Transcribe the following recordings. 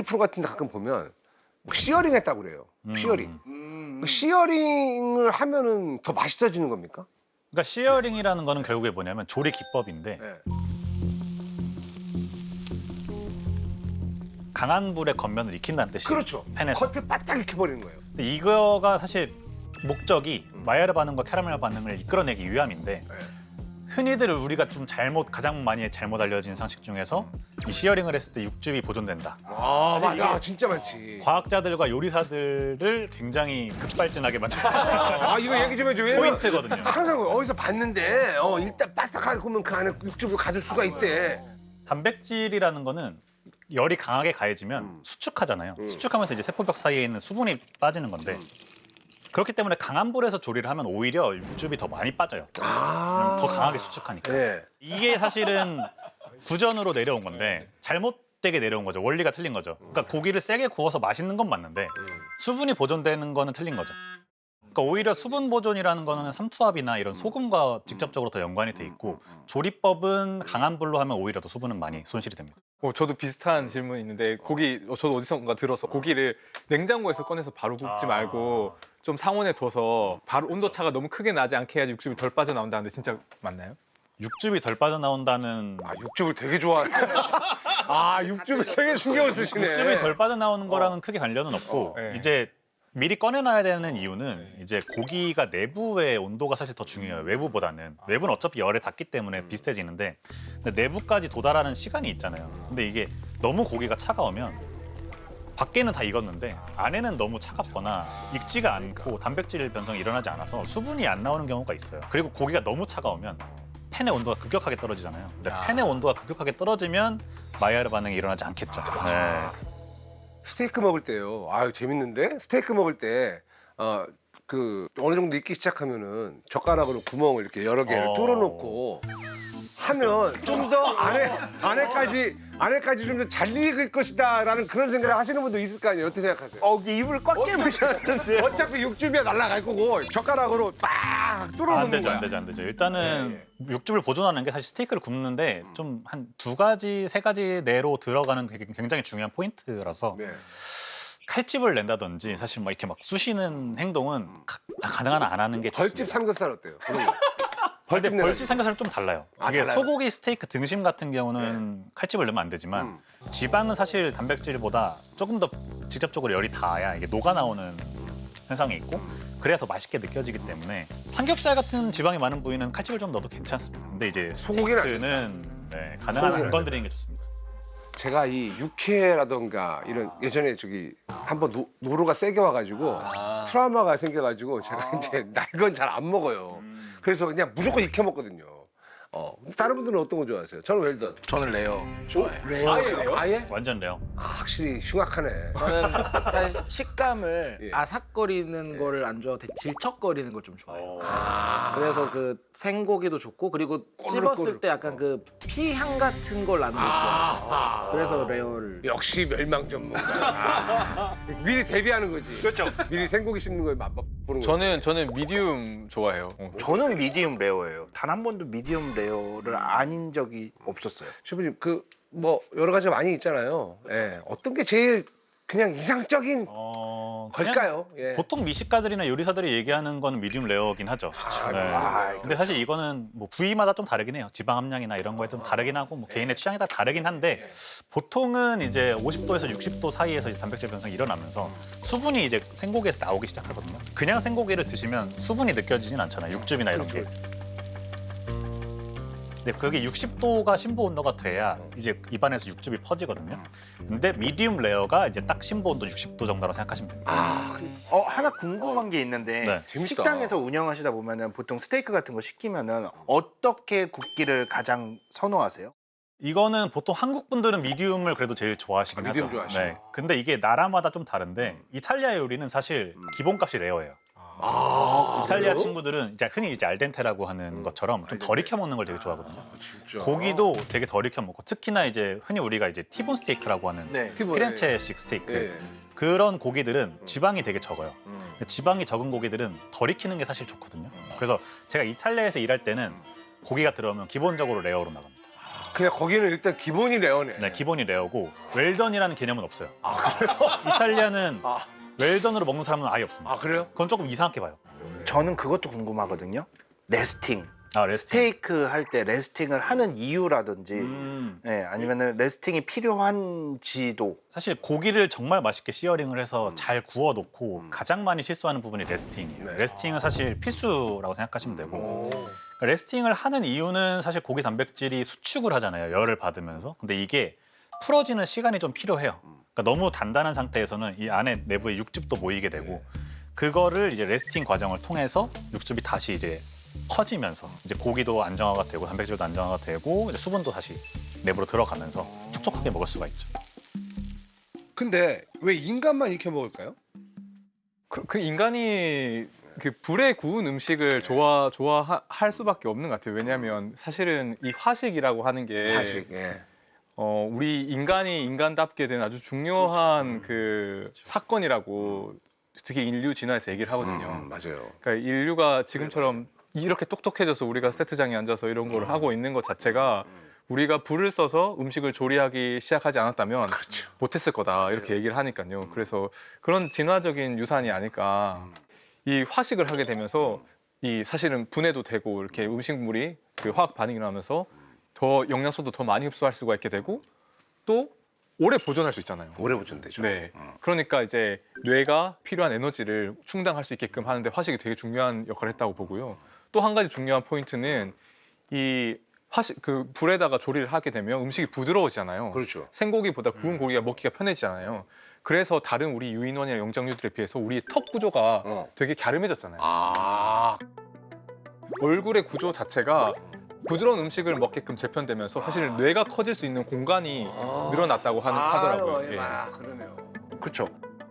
요리 프로 같은 데 가끔 보면 시어링 했다고 그래요. 음. 시어링. 음. 그 시어링을 하면은 더 맛있어지는 겁니까? 그러니까 시어링이라는 거는 결국에 뭐냐면 조리 기법인데 네. 강한 불에 겉면을 익힌다는 뜻이에요. 그렇죠. 팬에서. 겉을 바짝 익혀버리는 거예요. 근데 이거가 사실 목적이 음. 마이야르 반응과 캐러멜 반응을 이끌어내기 위함인데 네. 흔히들 우리가 좀 잘못 가장 많이 잘못 알려진 상식 중에서 이 시어링을 했을 때 육즙이 보존된다. 아, 이게 진짜 많지. 과학자들과 요리사들을 굉장히 급발진하게 만든 아, 이거 얘기 좀 해줘. 왜냐면 포인트거든요. 항상 어디서 봤는데, 어, 일단 바삭하게 구우면 그 안에 육즙을 가질 수가 있대. 단백질이라는 거는 열이 강하게 가해지면 음. 수축하잖아요. 음. 수축하면서 이제 세포벽 사이에 있는 수분이 빠지는 건데 그렇기 때문에 강한 불에서 조리를 하면 오히려 육즙이 더 많이 빠져요. 아. 더 강하게 수축하니까. 네. 이게 사실은 구전으로 내려온 건데 잘못되게 내려온 거죠. 원리가 틀린 거죠. 그러니까 고기를 세게 구워서 맛있는 건 맞는데 수분이 보존되는 거는 틀린 거죠. 그러니까 오히려 수분 보존이라는 거는 삼투압이나 이런 소금과 직접적으로 더 연관이 돼 있고 조리법은 강한 불로 하면 오히려 더 수분은 많이 손실이 됩니다. 어, 저도 비슷한 질문이 있는데 고기 어, 저도 어디선가 들어서 고기를 냉장고에서 꺼내서 바로 굽지 아. 말고 좀 상온에 둬서 바로 온도 차가 너무 크게 나지 않게 해야지 육즙이 덜 빠져나온다는데 진짜 맞나요? 육즙이 덜 빠져나온다는 아, 육즙을 되게 좋아하네. 아, 육즙을 되게 신경을 쓰시네. 육즙이 덜 빠져나오는 거랑은 크게 관련은 없고 네. 이제 미리 꺼내놔야 되는 이유는 이제 고기가 내부의 온도가 사실 더 중요해요 외부보다는. 외부는 어차피 열에 닿기 때문에 비슷해지는데 근데 내부까지 도달하는 시간이 있잖아요. 근데 이게 너무 고기가 차가우면 밖에는 다 익었는데 안에는 너무 차갑거나 익지가 않고 단백질 변성이 일어나지 않아서 수분이 안 나오는 경우가 있어요 그리고 고기가 너무 차가우면 팬의 온도가 급격하게 떨어지잖아요 근데 아. 팬의 온도가 급격하게 떨어지면 마이야르 반응이 일어나지 않겠죠 네. 스테이크 먹을 때요. 아유, 재밌는데? 스테이크 먹을 때, 어, 그, 어느 정도 익기 시작하면은 젓가락으로 구멍을 이렇게 여러 개를 어. 뚫어놓고 하면 좀 더 안에, 안에까지, 안에까지 좀 더 잘 익을 것이다 라는 그런 생각을 하시는 분도 있을 거 아니에요. 어떻게 생각하세요? 어, 입을 꽉 깨무셨는데. 어차피 육즙이 날아갈 거고 젓가락으로 빡 뚫어놓는 안 되죠, 거야. 안 되죠, 안 되죠. 일단은 육즙을 보존하는 게 사실 스테이크를 굽는데 음. 좀한 두 가지, 세 가지 내로 들어가는 게 굉장히 중요한 포인트라서 네. 칼집을 낸다든지 사실 막 이렇게 막 쑤시는 행동은 가, 가능한 한안 하는 게 벌집 좋습니다. 삼겹살 어때요? 그런 거. 근데 벌집 벌집 삼겹살은 좀 달라요. 아, 이게 달라요? 네. 소고기 스테이크 등심 같은 경우는 칼집을 넣으면 안 되지만 음. 지방은 사실 단백질보다 조금 더 직접적으로 열이 닿아야 이게 녹아 나오는 현상이 있고 그래야 더 맛있게 느껴지기 때문에 삼겹살 같은 지방이 많은 부위는 칼집을 좀 넣어도 괜찮습니다. 근데 이제 소고기는 안 스테이크는 네, 가능한 소고기는 안 안 건 드리는 게 좋습니다. 제가 이 육회라던가 이런 예전에 저기 한번 노- 노루가 세게 와가지고 트라우마가 생겨가지고 제가 이제 날 건 잘 안 먹어요. 그래서 그냥 무조건 익혀 먹거든요. 어, 다른 분들은 어떤 거 좋아하세요? 저는 웰던. 저는 레어 좋아해요. 아예? 아예? 완전 레어. 아, 확실히 흉악하네. 저는 사실 식감을 예. 아삭거리는 거를 안 좋아하고 되게 질척거리는 걸 좀 좋아해요. 아, 그래서 그 생고기도 좋고 그리고 씹었을 때 약간 그 피향 같은 걸 나는 걸 좋아해요. 아, 그래서 레어를 역시 멸망 전문가. 아, 미리 대비하는 거지. 그렇죠. 미리 생고기 씹는 거에 맛 보는 거. 저는 저는 미디움 좋아해요. 어. 저는 미디움 레어예요. 단 한 번도 미디움 레어를 아닌 적이 없었어요. 셰프님 그 뭐 여러 가지가 많이 있잖아요. 예. 어떤 게 제일 그냥 이상적인 어, 그냥 걸까요? 예. 보통 미식가들이나 요리사들이 얘기하는 거는 미디움 레어긴 하죠. 네. 아, 근데 사실 이거는 뭐 부위마다 좀 다르긴 해요. 지방 함량이나 이런 거에 좀 다르긴 하고 뭐 개인의 취향에 따라 다르긴 한데 보통은 이제 50도에서 60도 사이에서 이제 단백질 변성이 일어나면서 수분이 이제 생고기에서 나오기 시작하거든요. 그냥 생고기를 드시면 수분이 느껴지진 않잖아요. 육즙이나 이런 게. 근데 그게 60도가 심부 온도가 돼야 이제 입안에서 육즙이 퍼지거든요. 근데 미디움 레어가 이제 딱 심부 온도 60도 정도라고 생각하시면 됩니다. 아, 어 하나 궁금한 게 있는데 네. 재밌다. 식당에서 운영하시다 보면은 보통 스테이크 같은 거 시키면은 어떻게 굽기를 가장 선호하세요? 이거는 보통 한국 분들은 미디움을 그래도 제일 좋아하시긴 아, 미디움 하죠. 좋아하시죠. 근데 이게 나라마다 좀 다른데 이탈리아 요리는 사실 기본값이 레어예요. 아, 이탈리아 그래요? 친구들은 이제 흔히 이제 알덴테라고 하는 음, 것처럼 좀 덜 익혀 먹는 걸 되게 좋아하거든요. 진짜. 고기도 되게 덜 익혀 먹고 특히나 이제 흔히 우리가 이제 티본 스테이크라고 하는 네. 티본, 피렌체식 스테이크 예. 그런 고기들은 지방이 되게 적어요. 음. 근데 지방이 적은 고기들은 덜 익히는 게 사실 좋거든요. 그래서 제가 이탈리아에서 일할 때는 고기가 들어오면 기본적으로 레어로 나갑니다. 그냥 거기는 일단 기본이 레어네. 네, 기본이 레어고 웰던이라는 개념은 없어요. 이탈리아는 아. 웰던으로 먹는 사람은 아예 없습니다. 아 그래요? 그건 조금 이상하게 봐요. 저는 그것도 궁금하거든요. 레스팅. 아, 레스팅. 스테이크 할 때 레스팅을 하는 이유라든지 음, 예, 아니면은 레스팅이 필요한지도 사실 고기를 정말 맛있게 시어링을 음. 해서 잘 구워 놓고 가장 많이 실수하는 부분이 레스팅이에요. 네. 레스팅은 사실 필수라고 생각하시면 되고 그러니까 레스팅을 하는 이유는 사실 고기 단백질이 수축을 하잖아요. 열을 받으면서. 근데 이게 풀어지는 시간이 좀 필요해요. 그러니까 너무 단단한 상태에서는 이 안에 내부에 육즙도 모이게 되고 그거를 이제 레스팅 과정을 통해서 육즙이 다시 이제 퍼지면서 이제 고기도 안정화가 되고 단백질도 안정화가 되고 이제 수분도 다시 내부로 들어가면서 촉촉하게 먹을 수가 있죠. 근데 왜 인간만 익혀 먹을까요? 그, 그 인간이 그 불에 구운 음식을 좋아 좋아할 수밖에 없는 것 같아요. 왜냐하면 사실은 이 화식이라고 하는 게 사실. 예. 어, 우리 인간이 인간답게 된 아주 중요한 그 사건이라고 특히 인류 진화에서 얘기를 하거든요. 음, 맞아요. 그러니까 인류가 지금처럼 이렇게 똑똑해져서 우리가 세트장에 앉아서 이런 걸 하고 있는 것 자체가 우리가 불을 써서 음식을 조리하기 시작하지 않았다면 못했을 거다 이렇게 얘기를 하니까요. 그래서 그런 진화적인 유산이 아닐까. 이 화식을 하게 되면서 이 사실은 분해도 되고 이렇게 음식물이 그 화학 반응이 나면서 더 영양소도 더 많이 흡수할 수가 있게 되고 또 오래 보존할 수 있잖아요. 오래 보존되죠. 네. 그러니까 이제 뇌가 필요한 에너지를 충당할 수 있게끔 하는데 화식이 되게 중요한 역할을 했다고 보고요. 또 한 가지 중요한 포인트는 이 화식 그 불에다가 조리를 하게 되면 음식이 부드러워지잖아요. 그렇죠. 생고기보다 구운 고기가 먹기가 편해지잖아요. 그래서 다른 우리 유인원이나 영장류들에 비해서 우리의 턱 구조가 어. 되게 갸름해졌잖아요. 아. 얼굴의 구조 자체가 부드러운 음식을 먹게끔 재편되면서 사실 뇌가 커질 수 있는 공간이 늘어났다고 하는, 하더라고요. 아유, 예. 아, 그러네요. 그렇죠.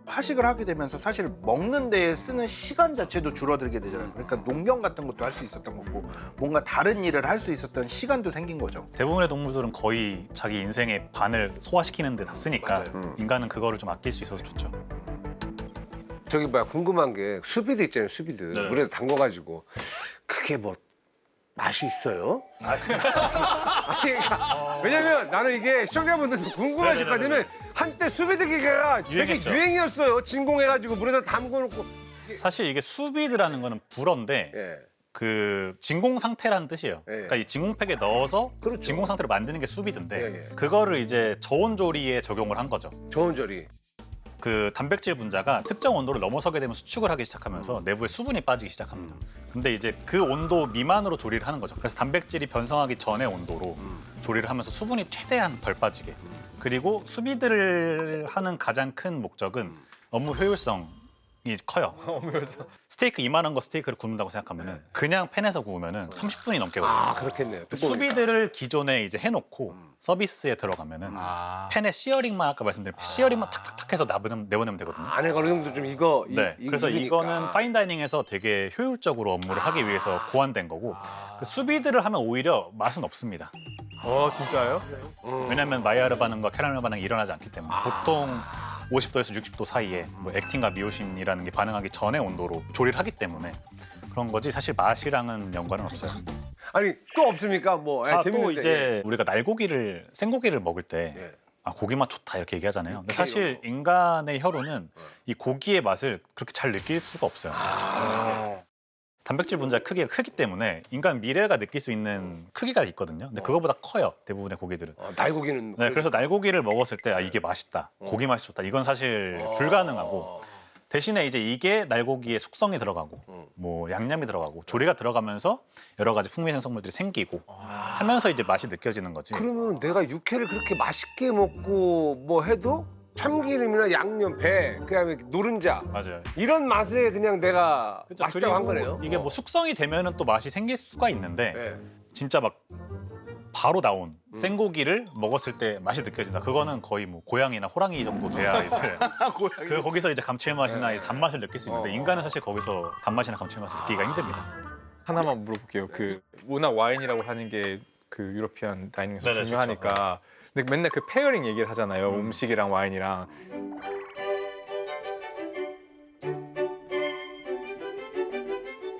화식을 하게 되면서 사실 먹는 데 쓰는 시간 자체도 줄어들게 되잖아요. 그러니까 농경 같은 것도 할 수 있었던 거고 뭔가 다른 일을 할 수 있었던 시간도 생긴 거죠. 대부분의 동물들은 거의 자기 인생의 반을 소화시키는 데 다 쓰니까 음. 인간은 그거를 좀 아낄 수 있어서 좋죠. 저기 뭐야 궁금한 게 수비드 있잖아요. 수비드. 네. 물에 담궈가지고 그게 뭐 맛이 있어요? 아니, 그러니까 왜냐면 나는 이게 시청자분들도 궁금하실 거 네네네네. 아니면 한때 수비드 기계가 되게 유행했죠. 유행이었어요. 진공해가지고 물에다 담궈놓고. 사실 이게 수비드라는 거는 불어인데 예. 그 진공 상태라는 뜻이에요. 예. 그러니까 이 진공팩에 넣어서 그렇죠. 진공 상태로 만드는 게 수비드인데 예, 예. 그거를 이제 저온 조리에 적용을 한 거죠. 저온절이. 그 단백질 분자가 특정 온도를 넘어서게 되면 수축을 하기 시작하면서 내부에 수분이 빠지기 시작합니다. 근데 이제 그 온도 미만으로 조리를 하는 거죠. 그래서 단백질이 변성하기 전의 온도로 조리를 하면서 수분이 최대한 덜 빠지게. 그리고 수비드를 하는 가장 큰 목적은 업무 효율성 이 커요. 스테이크 이만한 거 스테이크를 굽는다고 생각하면은 그냥 팬에서 구우면은 30분이 넘게 걸려요. 아 그렇겠네요. 그 수비드를 기존에 이제 해놓고 서비스에 들어가면은 아. 팬에 시어링만 아까 말씀드린 시어링만 탁탁탁 해서 내보내면, 내보내면 되거든요. 안에 어느 정도 좀 이거. 이- 네. 이- 그래서 익으니까. 이거는 파인다이닝에서 되게 효율적으로 업무를 하기 위해서 고안된 거고 그 수비드를 하면 오히려 맛은 없습니다. 어 진짜요? 음. 왜냐하면 마이야르 반응과 캐러멜 반응이 일어나지 않기 때문에 보통 50도에서 60도 사이에 뭐 액틴과 미오신이라는 게 반응하기 전의 온도로 조리를 하기 때문에 그런 거지 사실 맛이랑은 연관은 없어요. 아니 또 없습니까? 뭐 예, 아, 또 재밌는데. 이제 우리가 날고기를 생고기를 먹을 때 예. 아, 고기 맛 좋다 이렇게 얘기하잖아요. 근데 사실. 인간의 혀로는 이 고기의 맛을 그렇게 잘 느낄 수가 없어요. 아. 단백질 분자 크기가 크기 때문에 인간 미래가 느낄 수 있는 크기가 있거든요. 근데 그거보다 커요. 대부분의 고기들은. 어, 날고기는. 네, 그래서 날고기를 먹었을 때 아, 이게 맛있다. 어. 고기 맛이 좋다. 이건 사실 불가능하고 대신에 이제 이게 날고기의 숙성이 들어가고 음. 뭐 양념이 들어가고 조리가 들어가면서 여러 가지 풍미 생성물들이 생기고 하면서 이제 맛이 느껴지는 거지. 그러면 내가 육회를 그렇게 맛있게 먹고 뭐 해도 참기름이나 양념, 배, 그다음에 노른자 맞아요. 이런 맛에 그냥 내가 그쵸? 맛있다고 한 거네요. 이게 뭐 숙성이 되면은 또 맛이 생길 수가 있는데 네. 진짜 막 바로 나온 음. 생고기를 먹었을 때 맛이 느껴진다. 그거는 거의 뭐 고양이나 호랑이 정도 돼야 이제 그 거기서 이제 감칠맛이나 이 단맛을 느낄 수 있는데 어. 인간은 사실 거기서 단맛이나 감칠맛을 느끼기가 힘듭니다. 하나만 물어볼게요. 그 워낙 와인이라고 하는 게 그 유러피안 다이닝에서 네네, 중요하니까. 근데 맨날 그 페어링 얘기를 하잖아요. 음. 식이랑 와인이랑.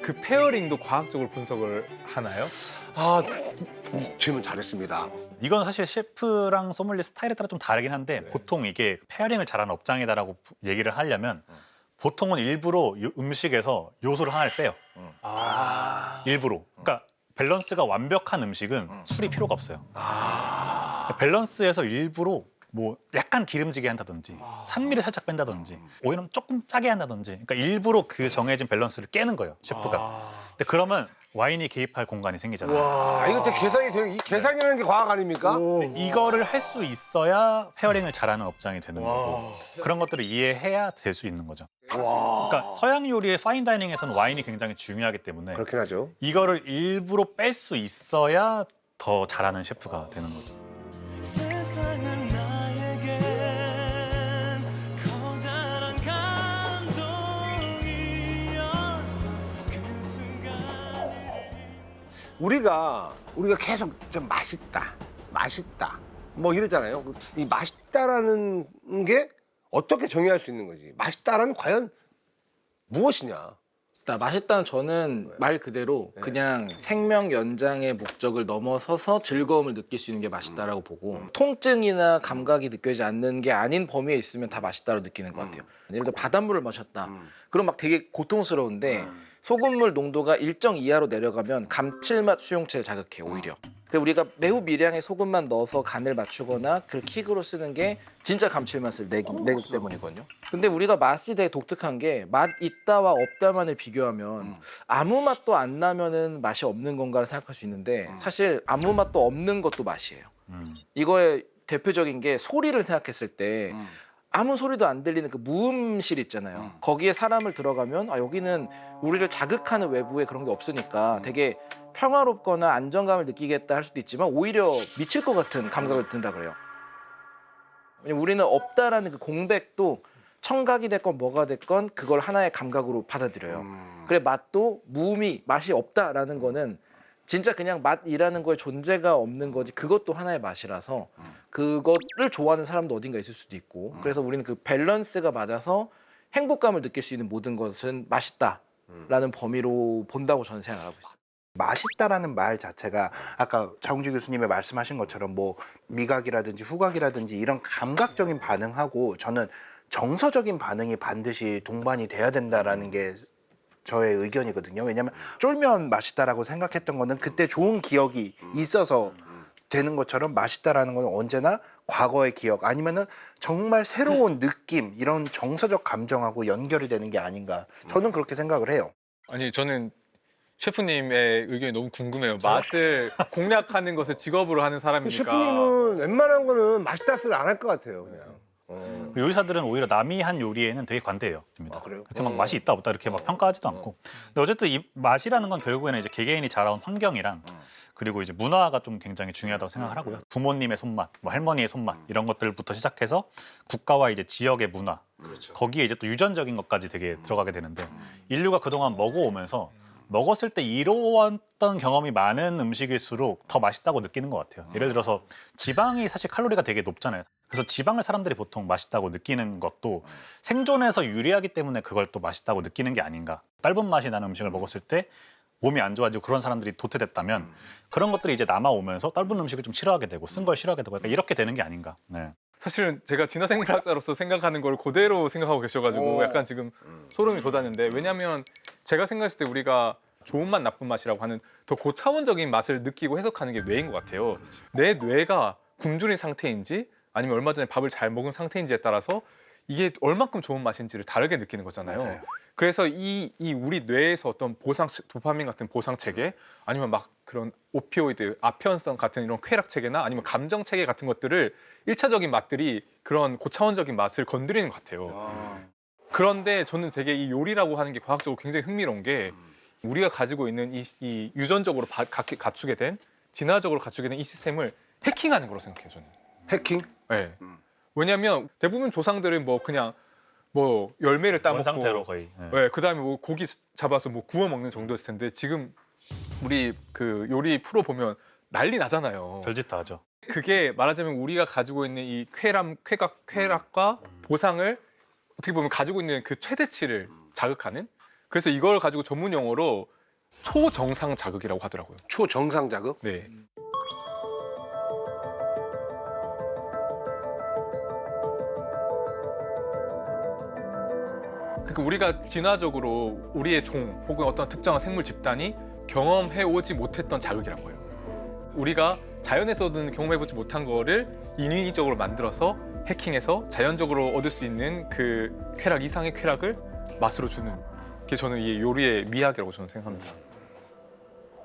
그 페어링도 과학적으로 분석을 하나요? 아 음, 질문 잘했습니다. 이건 사실 셰프랑 소믈리에 스타일에 따라 좀 다르긴 한데 보통 이게 페어링을 잘하는 업장이다라고 부- 얘기를 하려면 보통은 일부러 요- 음식에서 요소를 하나를 빼요. 일부러. 그러니까 밸런스가 완벽한 음식은 술이 필요가 없어요. 밸런스에서 일부러 뭐 약간 기름지게 한다든지 산미를 살짝 뺀다든지 오히려 조금 짜게 한다든지 그러니까 일부러 그 정해진 밸런스를 깨는 거예요 셰프가 근데 그러면 와인이 개입할 공간이 생기잖아요 아, 이거 되게 계산이 되는 이 계산이라는 게 과학 아닙니까? 이거를 할 수 있어야 페어링을 잘하는 업장이 되는 거고 그런 것들을 이해해야 될 수 있는 거죠. 그러니까 서양 요리의 파인 다이닝에서는 와인이 굉장히 중요하기 때문에 그렇긴 하죠. 이거를 일부러 뺄 수 있어야 더 잘하는 셰프가 되는 거죠. 세상은 나 우리가 우리가 계속 좀 맛있다, 맛있다, 뭐 이러잖아요. 이 맛있다라는 게 어떻게 정의할 수 있는 거지? 맛있다라는 과연 무엇이냐? 나 맛있다는 저는 말 그대로 그냥 생명 연장의 목적을 넘어서서 즐거움을 느낄 수 있는 게 맛있다라고 보고 통증이나 감각이 느껴지지 않는 게 아닌 범위에 있으면 다 맛있다고 느끼는 것 같아요. 예를 들어 바닷물을 마셨다. 그럼 막 되게 고통스러운데 소금물 농도가 일정 이하로 내려가면 감칠맛 수용체를 자극해 오히려. 그래서 우리가 매우 미량의 소금만 넣어서 간을 맞추거나 그 킥으로 쓰는 게 진짜 감칠맛을 내기, 내기 때문이거든요. 근데 우리가 맛이 되게 독특한 게 맛 있다와 없다만을 비교하면 아무 맛도 안 나면은 맛이 없는 건가를 생각할 수 있는데 사실 아무 맛도 없는 것도 맛이에요. 음. 이거의 대표적인 게 소리를 생각했을 때 아무 소리도 안 들리는 그 무음실 있잖아요. 거기에 사람을 들어가면 아 여기는 우리를 자극하는 외부에 그런 게 없으니까 되게 평화롭거나 안정감을 느끼겠다 할 수도 있지만 오히려 미칠 것 같은 감각을 든다 그래요. 우리는 없다라는 그 공백도 청각이 됐건 뭐가 됐건 그걸 하나의 감각으로 받아들여요. 그래 맛도 무음이 맛이 없다라는 거는 진짜 그냥 맛이라는 거에 존재가 없는 거지. 그것도 하나의 맛이라서 그것을 좋아하는 사람도 어딘가 있을 수도 있고. 그래서 우리는 그 밸런스가 맞아서 행복감을 느낄 수 있는 모든 것은 맛있다라는 범위로 본다고 저는 생각하고 있어요. 맛있다라는 말 자체가 아까 장웅주 교수님의 말씀하신 것처럼 뭐 미각이라든지 후각이라든지 이런 감각적인 반응하고 저는 정서적인 반응이 반드시 동반이 돼야 된다라는 게 저의 의견이거든요. 왜냐하면 쫄면 맛있다라고 생각했던 거는 그때 좋은 기억이 있어서 되는 것처럼 맛있다라는 건 언제나 과거의 기억 아니면은 정말 새로운 느낌 이런 정서적 감정하고 연결이 되는 게 아닌가 저는 그렇게 생각을 해요. 아니 저는 셰프님의 의견이 너무 궁금해요. 맛을 공략하는 것을 직업으로 하는 사람이니까. 셰프님은 웬만한 거는 맛있다 소리 안할 것 같아요, 그냥. 어. 요리사들은 오히려 남이 한 요리에는 되게 관대해요. 아, 그래요? 그렇게 막 맛이 있다 없다 이렇게 막 평가하지도 않고. 근데 어쨌든 이 맛이라는 건 결국에는 이제 개개인이 자라온 환경이랑 그리고 이제 문화가 좀 굉장히 중요하다고 생각을 하고요. 부모님의 손맛, 뭐 할머니의 손맛 이런 것들부터 시작해서 국가와 이제 지역의 문화 거기에 이제 또 유전적인 것까지 되게 들어가게 되는데 인류가 그동안 먹어오면서 먹었을 때 이로웠던 경험이 많은 음식일수록 더 맛있다고 느끼는 것 같아요. 예를 들어서 지방이 사실 칼로리가 되게 높잖아요. 그래서 지방을 사람들이 보통 맛있다고 느끼는 것도 생존에서 유리하기 때문에 그걸 또 맛있다고 느끼는 게 아닌가. 짧은 맛이 나는 음식을 먹었을 때 몸이 안 좋아지고 그런 사람들이 도태됐다면 그런 것들이 이제 남아오면서 짧은 음식을 좀 싫어하게 되고 쓴 걸 싫어하게 되고 약간 이렇게 되는 게 아닌가. 네. 사실은 제가 진화생물학자로서 생각하는 걸 그대로 생각하고 계셔가지고 오. 약간 지금 소름이 돋았는데 왜냐하면 제가 생각했을 때 우리가 좋은 맛 나쁜 맛이라고 하는 더 고차원적인 맛을 느끼고 해석하는 게 뇌인 것 같아요. 내 뇌가 굶주린 상태인지 아니면 얼마 전에 밥을 잘 먹은 상태인지에 따라서 이게 얼만큼 좋은 맛인지를 다르게 느끼는 거잖아요. 맞아요. 그래서 이, 이 우리 뇌에서 어떤 보상 도파민 같은 보상 체계 아니면 막 그런 오피오이드 아편성 같은 이런 쾌락 체계나 아니면 감정 체계 같은 것들을 일차적인 맛들이 그런 고차원적인 맛을 건드리는 것 같아요. 그런데 저는 되게 이 요리라고 하는 게 과학적으로 굉장히 흥미로운 게 우리가 가지고 있는 이, 이 유전적으로 바- 가- 갖추게 된 진화적으로 갖추게 된 이 시스템을 해킹하는 거로 생각해요 저는. 해킹? 네. 왜냐하면 대부분 조상들은 뭐 그냥 뭐 열매를 원 따먹고 상태로 거의. 네. 네, 그다음에 뭐 고기 잡아서 뭐 구워 먹는 정도였을 텐데 지금 우리 그 요리 프로 보면 난리 나잖아요. 별짓 다 하죠. 그게 말하자면 우리가 가지고 있는 이 쾌람, 쾌각, 쾌락과 보상을 어떻게 보면 가지고 있는 그 최대치를 자극하는 그래서 이걸 가지고 전문 용어로 초정상 자극이라고 하더라고요. 초정상 자극? 네. 그러니까 우리가 진화적으로 우리의 종 혹은 어떤 특정한 생물 집단이 경험해 오지 못했던 자극이란 거예요. 우리가 자연에서는 경험해보지 못한 거를 인위적으로 만들어서 해킹해서 자연적으로 얻을 수 있는 그 쾌락 이상의 쾌락을 맛으로 주는 게 저는 이 요리의 미학이라고 저는 생각합니다.